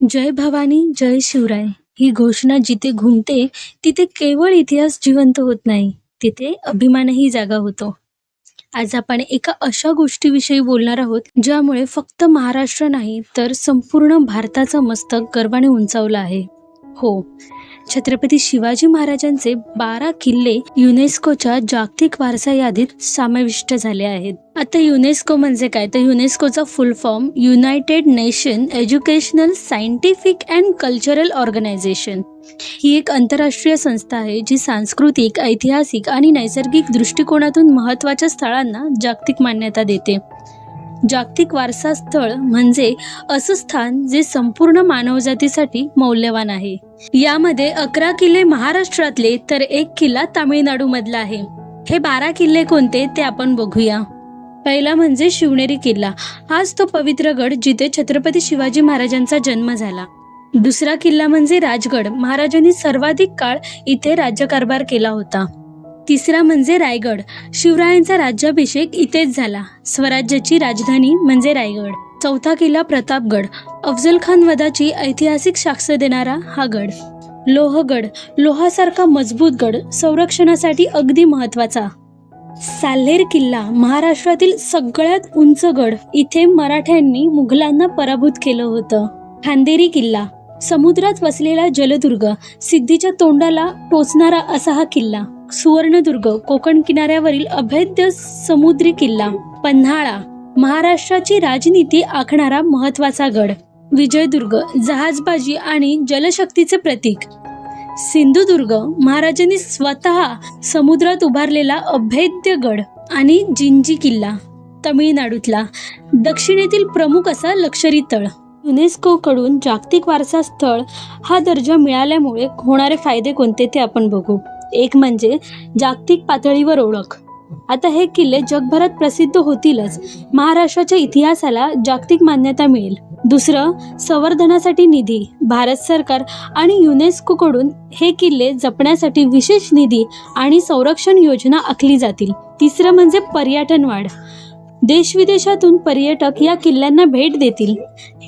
जय भवानी जय शिवराय. ही घोषणा जिथे घुमते तिथे केवळ इतिहास जिवंत होत नाही. तिथे अभिमानही जागा होतो. आज आपण एका अशा गोष्टीविषयी बोलणार आहोत ज्यामुळे फक्त महाराष्ट्र नाही तर संपूर्ण भारताचं मस्तक गर्वाने उंचावलं आहे. हो छत्रपती शिवाजी महाराजांचे बारा किल्ले युनेस्कोच्या जागतिक वारसा यादीत समाविष्ट झाले आहेत. आता युनेस्को म्हणजे काय? तर युनेस्कोचा फुल form United nation educational scientific and cultural organisation. ही एक आंतरराष्ट्रीय संस्था आहे जी सांस्कृतिक ऐतिहासिक आणि नैसर्गिक दृष्टिकोनातून महत्त्वाच्या स्थळांना जागतिक मान्यता देते. जागतिक वारसा स्थळ म्हणजे असं स्थान जे संपूर्ण मानवजातीसाठी मौल्यवान आहे. यामध्ये अकरा किल्ले महाराष्ट्रातले तर एक किल्ला तामिळनाडूमधला आहे. हे बारा किल्ले कोणते ते आपण बघूया. पहिला म्हणजे शिवनेरी किल्ला. हाच तो पवित्र गड जिथे छत्रपती शिवाजी महाराजांचा जन्म झाला. दुसरा किल्ला म्हणजे राजगड. महाराजांनी सर्वाधिक काळ इथे राज्यकारभार केला होता. तिसरा म्हणजे रायगड. शिवरायांचा राज्याभिषेक इथेच झाला. स्वराज्याची राजधानी म्हणजे रायगड. चौथा किल्ला प्रतापगड. अफजल खान वधाची ऐतिहासिक साक्ष देणारा हा गड. लोहगड. लोहासारखा मजबूत गड संरक्षणासाठी अगदी महत्त्वाचा साल्हेर किल्ला महाराष्ट्रातील सगळ्यात उंच गड. इथे मराठ्यांनी मुघलांना पराभूत केलं होतं. खांदेरी किल्ला. समुद्रात वसलेला जलदुर्ग. सिद्धीच्या तोंडाला टोचणारा असा हा किल्ला. सुवर्णदुर्ग कोकण किनाऱ्यावरील अभेद्य समुद्री किल्ला पन्हाळा महाराष्ट्राची राजनीती आखणारा महत्त्वाचा गड विजयदुर्ग जहाजबाजी आणि जलशक्तीचे प्रतीक. सिंधुदुर्ग महाराजांनी स्वतः समुद्रात उभारलेला अभेद्य गड आणि जिंजी किल्ला तमिळनाडूतला दक्षिणेतील प्रमुख असा लक्षरी तळ. युनेस्कोकडून जागतिक वारसा स्थळ हा दर्जा मिळाल्यामुळे होणारे फायदे कोणते ते आपण बघू. एक म्हणजे जागतिक पातळीवर ओळख. आता हे किल्ले जगभरात प्रसिद्ध होतीलच. महाराष्ट्राच्या इतिहासाला जागतिक मान्यता मिळेल. दुसरं संवर्धनासाठी निधी. भारत सरकार आणि युनेस्कोकडून हे किल्ले जपण्यासाठी विशेष निधी आणि संरक्षण योजना आखली जातील. तिसरं म्हणजे पर्यटन वाढ. देशविदेशातून पर्यटक या किल्ल्यांना भेट देतील.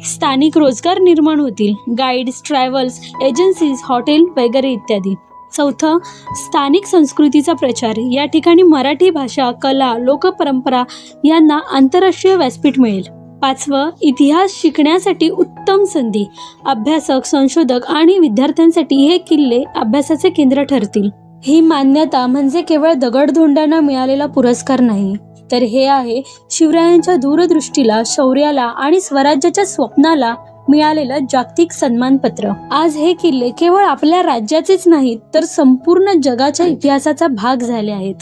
स्थानिक रोजगार निर्माण होतील. गाईड्स ट्रॅव्हल्स एजन्सीज हॉटेल वगैरे इत्यादी. चौथं स्थानिक संस्कृतीचा प्रचार. या ठिकाणी मराठी भाषा कला लोकपरंपरा यांना आंतरराष्ट्रीय व्यासपीठ मिळेल. पाचवं इतिहास शिकण्यासाठी उत्तम संधी. अभ्यासक संशोधक आणि विद्यार्थ्यांसाठी हे किल्ले अभ्यासाचे केंद्र ठरतील. ही मान्यता म्हणजे केवळ दगडधोंडांना मिळालेला पुरस्कार नाही तर हे आहे शिवरायांच्या दूरदृष्टीला शौर्याला आणि स्वराज्याच्या स्वप्नाला मिळालेलं जागतिक सन्मानपत्र. आज हे किल्ले केवळ आपल्या राज्याचेच नाहीत तर संपूर्ण जगाच्या इतिहासाचा भाग झाले आहेत.